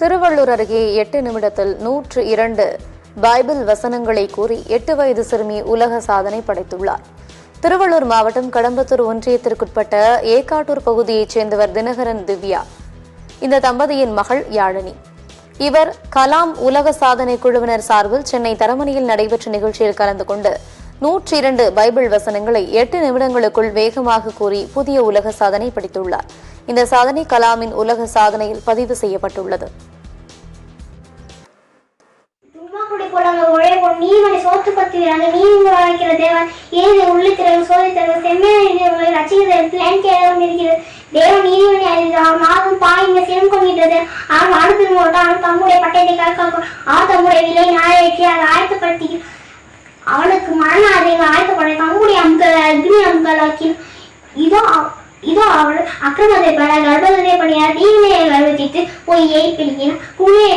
திருவள்ளூர் அருகே எட்டு நிமிடத்தில் நூற்று இரண்டு பைபிள் வசனங்களை கூறி எட்டு வயது சிறுமி உலக சாதனை படைத்துள்ளார். திருவள்ளூர் மாவட்டம் கடம்பத்தூர் ஒன்றியத்திற்குட்பட்ட ஏக்காட்டூர் பகுதியைச் சேர்ந்தவர் தினகரன் திவ்யா. இந்த தம்பதியின் மகள் யாழினி. இவர் கலாம் உலக சாதனை குழுவினர் சார்பில் சென்னை தரமணியில் நடைபெற்ற நிகழ்ச்சியில் கலந்து கொண்டு நூற்றி இரண்டு பைபிள் வசனங்களை எட்டு நிமிடங்களுக்குள் வேகமாக கூறி புதிய உலக சாதனை படைத்துள்ளார். இந்த சாதனை கலாமின் உலக சாதனையில் பதிவு செய்யப்பட்டுள்ளது. போலங்க ஒரே போல் நீவனை சோத்து பத்துகிறாங்க நீங்க வாழ்க்கிற தேவன் ஏது உள்ளித்திறன் சோதித்தவன் செம்மையான ரசிகர்கள் பிளான் கேளவும் இருக்கிறது. தேவன் நீதிவனை அவன் மாதம் பாயிங்க சிரம் கொண்டிட்டது அவன் அனுப்பின் போட்டான் அவன் தம்முடைய பட்டயத்தை கற்காக்கும் அவன் தம்முடைய விலை நாளேற்றி அதை ஆயத்தப்படுத்தி அவனுக்கு மரண அறிவு ஆயத்தப்பட தம்முடைய அம்கள் அக்னி அம்களாக்கி இதோ இதோ அவள் அக்கிரமத்தை பல கர்ப்பத்தை பண்ணியார் தீமையை வருவித்து போய் ஏய் வெட்டி புள்ளையை